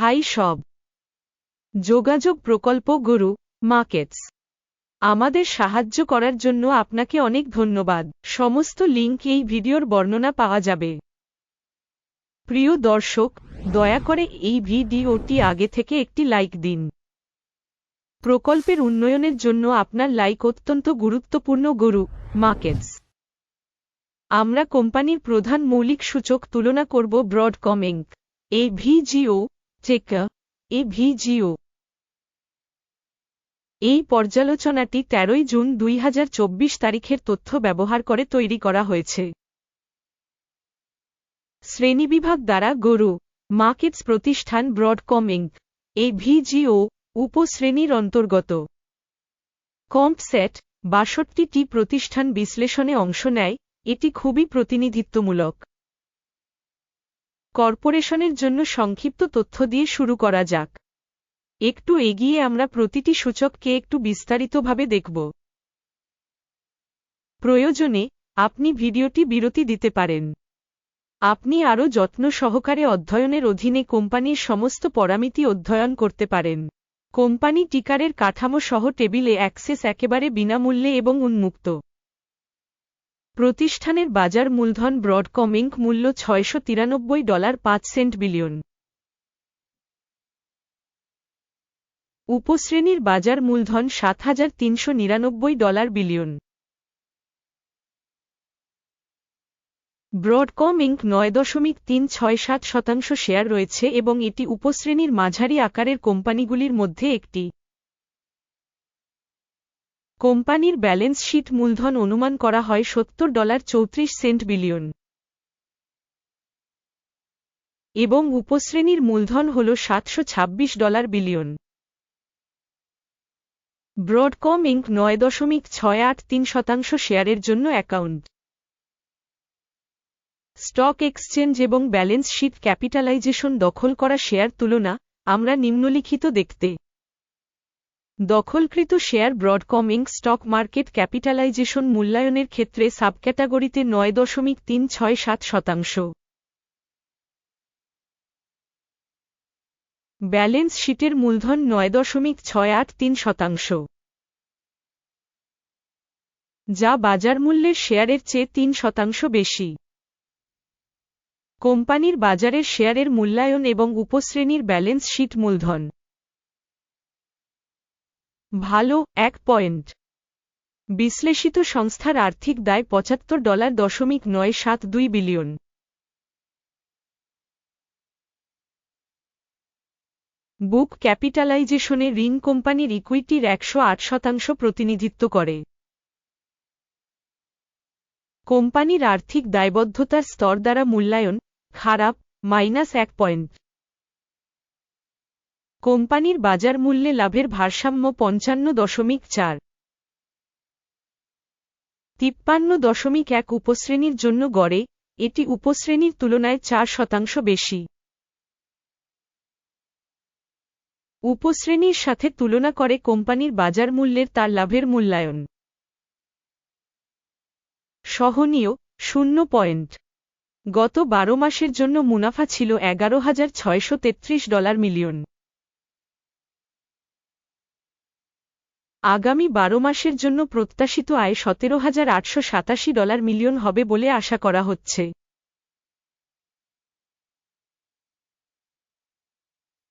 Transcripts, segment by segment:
High সব। যোগাযোগ প্রকল্প গুরু, মার্কেটস। আমাদের সাহায্য করার জন্য আপনাকে অনেক ধন্যবাদ। সমস্ত লিঙ্ক এই ভিডিওর বর্ণনা পাওয়া যাবে। প্রিয় দর্শক, দয়া করে এই ভিডিওটি আগে থেকে একটি লাইক দিন। প্রকল্পের উন্নয়নের জন্য আপনার লাইক অত্যন্ত গুরুত্বপূর্ণ গুরু, মার্কেটস। আমরা কোম্পানির প্রধান মৌলিক সূচক তুলনা করব ব্রডকম ইঙ্ক এ ভিজিও চেকা, এ ভিজিও। এই পর্যালোচনাটি তেরোই জুন দুই হাজার চব্বিশ তারিখের তথ্য ব্যবহার করে তৈরি করা হয়েছে। শ্রেণীবিভাগ দ্বারা গরু, মার্কেটস প্রতিষ্ঠান ব্রডকম ইঙ্ক এ ভিজিও, উপশ্রেণীর অন্তর্গত। কম্পসেট, বাষট্টিটি প্রতিষ্ঠান বিশ্লেষণে অংশ নেয়, এটি খুবই প্রতিনিধিত্বমূলক। কর্পোরেশনের জন্য সংক্ষিপ্ত তথ্য দিয়ে শুরু করা যাক। একটু এগিয়ে আমরা প্রতিটি সূচককে একটু বিস্তারিতভাবে দেখব। প্রয়োজনে আপনি ভিডিওটি বিরতি দিতে পারেন। আপনি আরও যত্ন সহকারে অধ্যয়নের অধীনে কোম্পানির সমস্ত পরামিতি অধ্যয়ন করতে পারেন। কোম্পানি টিকারের কাঠামো সহ টেবিলে অ্যাক্সেস একেবারে বিনামূল্যে এবং উন্মুক্ত। প্রতিষ্ঠানের বাজার মূলধন ব্রডকম মূল্য ছয়শো তিরানব্বই ডলার পাঁচ সেন্ট বিলিয়ন। উপশ্রেণীর বাজার মূলধন সাত হাজার তিনশো নিরানব্বই ডলার বিলিয়ন। ব্রডকম ইঙ্ক নয় দশমিক তিন ছয় সাত শতাংশ শেয়ার রয়েছে এবং এটি উপশ্রেণীর মাঝারি আকারের কোম্পানিগুলির মধ্যে একটি। কোম্পানির ব্যালেন্স শীট মূলধন অনুমান করা হয় সত্তর ডলার চৌত্রিশ সেন্ট বিলিয়ন। এবং উপশ্রেণীর মূলধন হল সাতশো ছাব্বিশ ডলার বিলিয়ন। ব্রডকম ইঙ্ক নয় দশমিক ছয় আট তিন শতাংশ শেয়ারের জন্য অ্যাকাউন্ট। স্টক এক্সচেঞ্জ এবং ব্যালেন্স শীট ক্যাপিটালাইজেশন দখল করা শেয়ার তুলনা, আমরা নিম্নলিখিত দেখতে দখলকৃত share Broadcom stock market capitalisation মূল্যায়নের ক্ষেত্রে সাবক্যাটাগরিতে নয় দশমিক তিন ছয় সাত শতাংশ। ব্যালেন্স শিটের মূলধন নয় দশমিক ছয় আট তিন শতাংশ। যা বাজার মূল্যের শেয়ারের চেয়ে তিন শতাংশ বেশি। কোম্পানির বাজারের শেয়ারের মূল্যায়ন এবং উপশ্রেণীর ব্যালেন্স শিট মূলধন। ভালো, এক পয়েন্ট। বিশ্লেষিত সংস্থার আর্থিক দায় পঁচাত্তর ডলার দশমিক নয় সাত দুই বিলিয়ন। বুক ক্যাপিটালাইজেশনে ঋণ কোম্পানির ইকুইটির একশো আট শতাংশ প্রতিনিধিত্ব করে। কোম্পানির আর্থিক দায়বদ্ধতার স্তর দ্বারা মূল্যায়ন, খারাপ, মাইনাস এক পয়েন্ট। কোম্পানির বাজার মূল্যে লাভের ভারসাম্য পঞ্চান্ন দশমিক চার। তিপ্পান্ন দশমিক এক উপশ্রেণীর জন্য গড়ে, এটি উপশ্রেণীর তুলনায় চার শতাংশ বেশি। উপশ্রেণীর সাথে তুলনা করে কোম্পানির বাজার মূল্যের তার লাভের মূল্যায়ন। সহনীয়, শূন্য পয়েন্ট। গত বারো মাসের জন্য মুনাফা ছিল এগারো হাজার ছয়শো তেত্রিশ ডলার মিলিয়ন। আগামী বারো মাসের জন্য প্রত্যাশিত আয় সতেরো হাজার আটশো সাতাশি ডলার মিলিয়ন হবে বলে আশা করা হচ্ছে।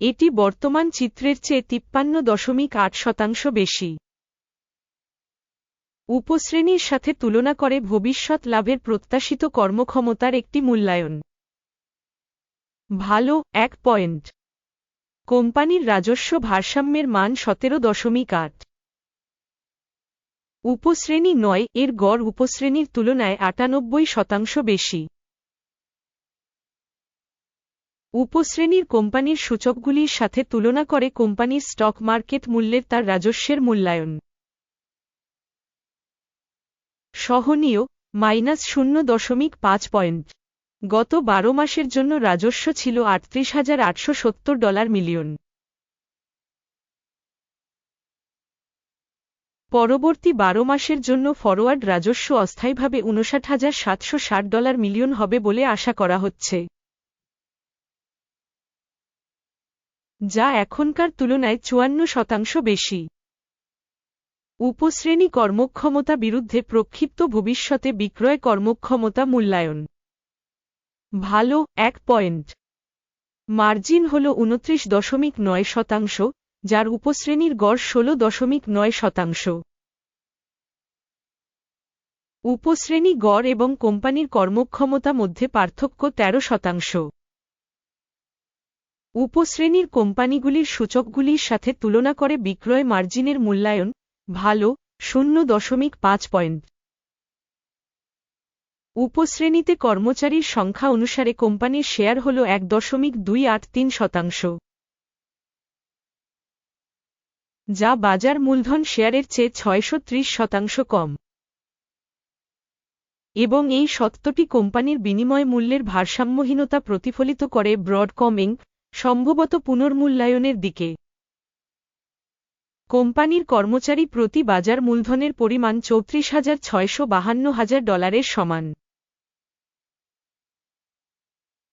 এটি বর্তমান চিত্রের চেয়ে তিপ্পান্ন দশমিক আট শতাংশ বেশি। উপশ্রেণীর সাথে তুলনা করে ভবিষ্যৎ লাভের প্রত্যাশিত কর্মক্ষমতার একটি মূল্যায়ন। ভালো, এক পয়েন্ট। কোম্পানির রাজস্ব ভারসাম্যের মান সতেরো দশমিক আট। উপশ্রেণী নয়, এর গড় উপশ্রেণীর তুলনায় আটানব্বই শতাংশ বেশি। উপশ্রেণীর কোম্পানির সূচকগুলির সাথে তুলনা করে কোম্পানির স্টক মার্কেট মূল্যের তার রাজস্বের মূল্যায়ন। সহনীয়, মাইনাস শূন্য দশমিক পাঁচ পয়েন্ট। গত বারো মাসের জন্য রাজস্ব ছিল আটত্রিশ হাজার আটশো সত্তর ডলার মিলিয়ন। পরবর্তী বারো মাসের জন্য ফরওয়ার্ড রাজস্ব অস্থায়ীভাবে উনষাট হাজার সাতশো ষাট ডলার মিলিয়ন হবে বলে আশা করা হচ্ছে। যা এখনকার তুলনায় চুয়ান্ন শতাংশ বেশি। উপশ্রেণী কর্মক্ষমতা বিরুদ্ধে প্রক্ষিপ্ত ভবিষ্যতে বিক্রয় কর্মক্ষমতা মূল্যায়ন। ভালো, এক পয়েন্ট। মার্জিন হল উনত্রিশ দশমিক নয় শতাংশ যার উপশ্রেণীর গড় ষোল দশমিক নয় শতাংশ। উপশ্রেণী গড় এবং কোম্পানির কর্মক্ষমতা মধ্যে পার্থক্য ১৩ শতাংশ। উপশ্রেণীর কোম্পানিগুলির সূচকগুলির সাথে তুলনা করে বিক্রয় মার্জিনের মূল্যায়ন ভালো, শূন্য দশমিক পাঁচ পয়েন্ট। উপশ্রেণীতে কর্মচারীর সংখ্যা অনুসারে কোম্পানির শেয়ার হল এক দশমিক দুই আট তিন শতাংশ। যা বাজার মূলধন শেয়ারের চেয়ে ছয়শো ত্রিশ শতাংশ কম। এবং এই সত্যটি কোম্পানির বিনিময় মূল্যের ভারসাম্যহীনতা প্রতিফলিত করে ব্রডকম সম্ভবত পুনর্মূল্যায়নের দিকে। কোম্পানির কর্মচারী প্রতি বাজার মূলধনের পরিমাণ চৌত্রিশ হাজার ছয়শো বাহান্ন হাজার ডলারের সমান।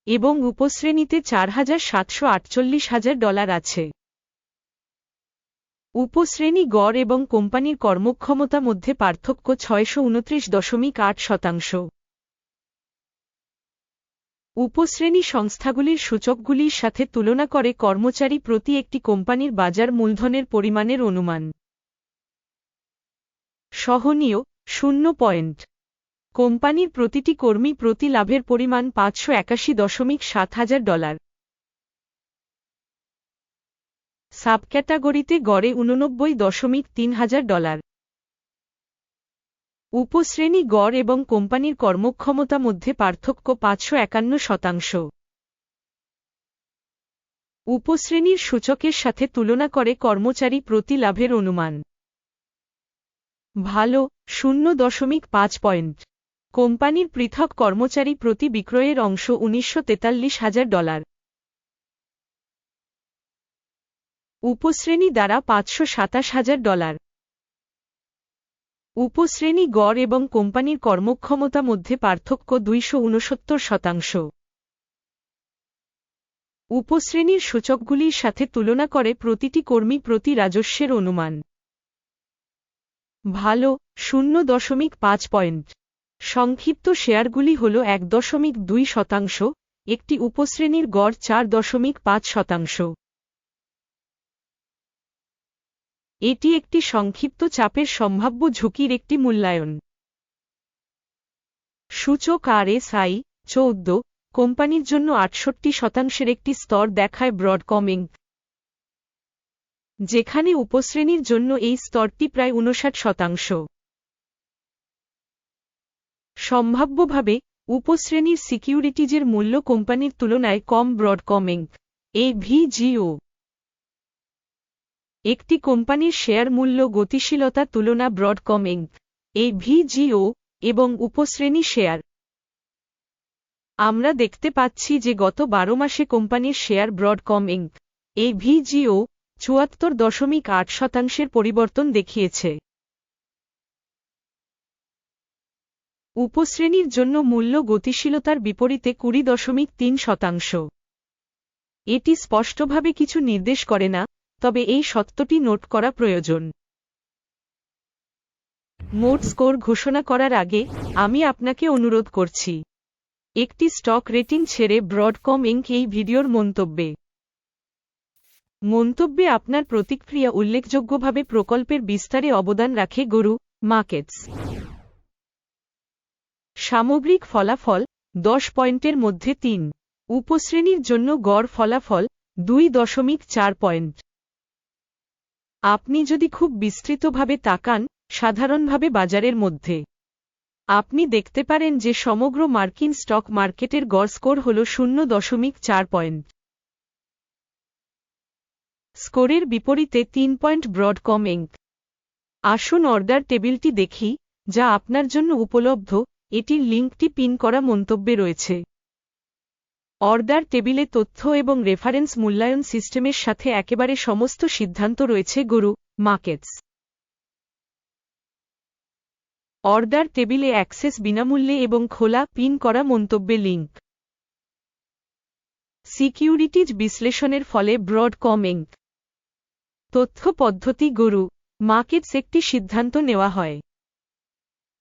এবং উপশ্রেণীতে চার হাজার সাতশো আটচল্লিশ হাজার ডলার আছে। উপশ্রেণী গড় এবং কোম্পানির কর্মক্ষমতা মধ্যে পার্থক্য ছয়শো উনত্রিশ দশমিক আট শতাংশ। উপশ্রেণী সংস্থাগুলির সূচকগুলির সাথে তুলনা করে কর্মচারী প্রতি একটি কোম্পানির বাজার মূলধনের পরিমাণের অনুমান। সহনীয়, শূন্য পয়েন্ট। কোম্পানির প্রতিটি কর্মী প্রতি লাভের পরিমাণ পাঁচশো একাশি দশমিক সাত হাজার ডলার। সাবক্যাটাগরিতে গড়ে উননব্বই দশমিক তিন হাজার ডলার। উপশ্রেণী গড় এবং কোম্পানির কর্মক্ষমতা মধ্যে পার্থক্য পাঁচশো একান্ন শতাংশ। উপশ্রেণীর সূচকের সাথে তুলনা করে কর্মচারী প্রতি লাভের অনুমান। ভালো, শূন্য দশমিক পাঁচ পয়েন্ট। কোম্পানির পৃথক কর্মচারী প্রতি বিক্রয়ের অংশ উনিশশো হাজার ডলার। উপশ্রেণী দ্বারা পাঁচশো সাতাশ হাজার ডলার। উপশ্রেণী গড় এবং কোম্পানির কর্মক্ষমতা মধ্যে পার্থক্য দুইশো উনসত্তর শতাংশ। উপশ্রেণীর সূচকগুলির সাথে তুলনা করে প্রতিটি কর্মী প্রতি রাজস্বের অনুমান। ভালো, শূন্য দশমিক পাঁচ পয়েন্ট। সংক্ষিপ্ত শেয়ারগুলি হল এক দশমিক দুই শতাংশ, একটি উপশ্রেণীর গড় চার দশমিক পাঁচ শতাংশ। এটি একটি সংক্ষিপ্ত চাপের সম্ভাব্য ঝুঁকির একটি মূল্যায়ন। সূচক আর এস আই চৌদ্দ, কোম্পানির জন্য আটষট্টি শতাংশের একটি স্তর দেখায় ব্রডকমিং যেখানে উপশ্রেণীর জন্য এই স্তরটি প্রায় উনষাট শতাংশ। সম্ভাব্যভাবে, উপশ্রেণীর সিকিউরিটিজের মূল্য কোম্পানির তুলনায় কম ব্রডকমিং এ ভিজিও একটি কোম্পানির শেয়ার মূল্য গতিশীলতা তুলনা ব্রডকম এই ভিজিও, এবং উপশ্রেণী শেয়ার। আমরা দেখতে পাচ্ছি যে গত বারো মাসে কোম্পানির শেয়ার ব্রডকম এই ভিজিও, চুয়াত্তর দশমিক আট শতাংশের পরিবর্তন দেখিয়েছে। উপশ্রেণীর জন্য মূল্য গতিশীলতার বিপরীতে কুড়ি দশমিক তিন শতাংশ। এটি স্পষ্টভাবে কিছু নির্দেশ করে না তবে এই সত্যটি নোট করা প্রয়োজন। মোট স্কোর ঘোষণা করার আগে, আমি আপনাকে অনুরোধ করছি। একটি স্টক রেটিং ছেড়ে ব্রডকম ইঙ্ক এই ভিডিওর মন্তব্যে। মন্তব্যে আপনার প্রতিক্রিয়া উল্লেখযোগ্যভাবে প্রকল্পের বিস্তারে অবদান রাখে গরু, মার্কেটস। সামগ্রিক ফলাফল, দশ পয়েন্টের মধ্যে তিন। উপশ্রেণীর জন্য গড় ফলাফল, দুই দশমিক চার পয়েন্ট। আপনি যদি খুব বিস্তৃতভাবে তাকান, সাধারণভাবে বাজারের মধ্যে। আপনি দেখতে পারেন যে সমগ্র মার্কিন স্টক মার্কেটের গড় স্কোর হল শূন্য দশমিক চার পয়েন্ট। স্কোরের বিপরীতে তিন পয়েন্ট ব্রডকম ইঙ্ক আসুন অর্ডার টেবিলটি দেখি, যা আপনার জন্য উপলব্ধ, এটির লিঙ্কটি পিন করা মন্তব্যে রয়েছে। অর্ডার টেবিলে তথ্য এবং রেফারেন্স মূল্যায়ন সিস্টেমের সাথে একেবারে সমস্ত সিদ্ধান্ত রয়েছে, গরু মার্কেটস অর্ডার টেবিলে অ্যাক্সেস বিনামূল্যে এবং খোলা পিন করা মন্তব্যে লিঙ্ক সিকিউরিটিজ বিশ্লেষণের ফলে ব্রডকম ইঙ্ক তথ্য পদ্ধতি, গরু মার্কেটস একটি সিদ্ধান্ত নেওয়া হয়।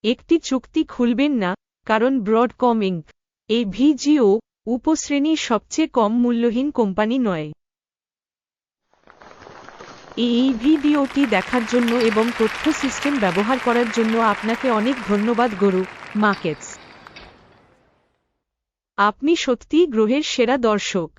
একটি চুক্তি খুলবেন না, কারণ ব্রডকম ইঙ্ক এই ভিজিও উপশ্রেণীর সবচেয়ে কম মূল্যহীন কোম্পানি নয়। এই ভিডিওটি দেখার জন্য এবং তথ্য সিস্টেম ব্যবহার করার জন্য আপনাকে অনেক ধন্যবাদ, গরু মার্কেটস। আপনি সত্যিই গ্রহের সেরা দর্শক।